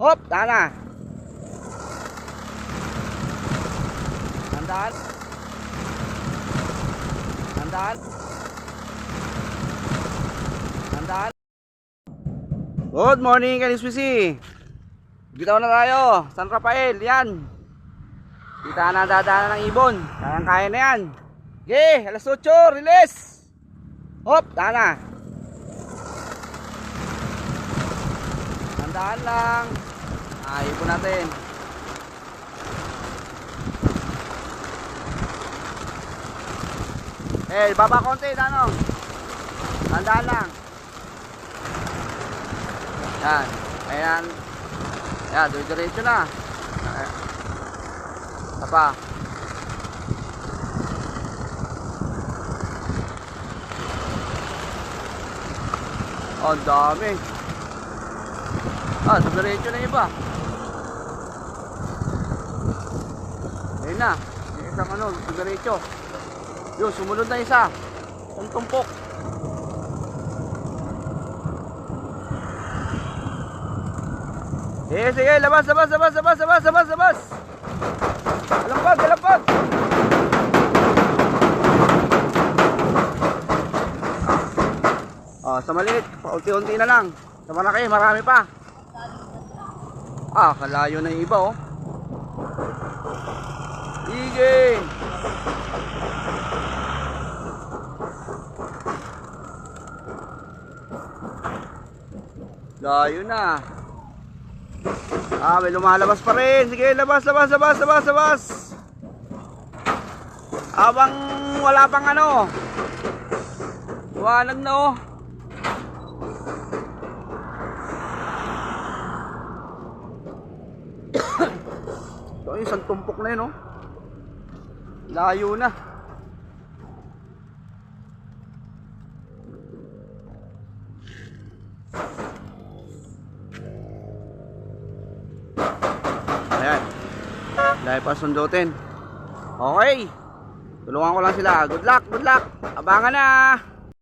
Hop, tana. Tandaan. Tandaan. Tandaan. Good morning, Kaniswisi. Bitaw na tayo. San Rafael, yan. Kita na dadaanan ng ibon. Kayang-kaya na yan. Okay, alas 8, release. Hop, tana. Tandaan lang. Ah, ipon natin. Eh, baba konti, ano? Tandaan lang. Yan. Ayan. Yan, diretso na. Apa? Ang dami. Ah, diretso na iba. Ayun na. Yung isang ano, diretso. Yun, sumunod na isa. Ang tumpok. Sige, sige, labas, labas, labas, labas, labas, labas, labas. Alampag, alampag. Oh, sa maliit, paunti-unti na lang. Sa malaki, marami pa. Ah, kalayo na yung iba, oh. Sige. Layo na. Ah, may lumalabas pa rin. Sige, labas, labas, labas, labas, labas. Habang wala pang ano. Wanag na oh. Yung isang tumpok na yun oh. Layo na. Ayan. Dahil pa sundutin. Okay. Tulungan ko lang sila. Good luck, good luck. Abangan na.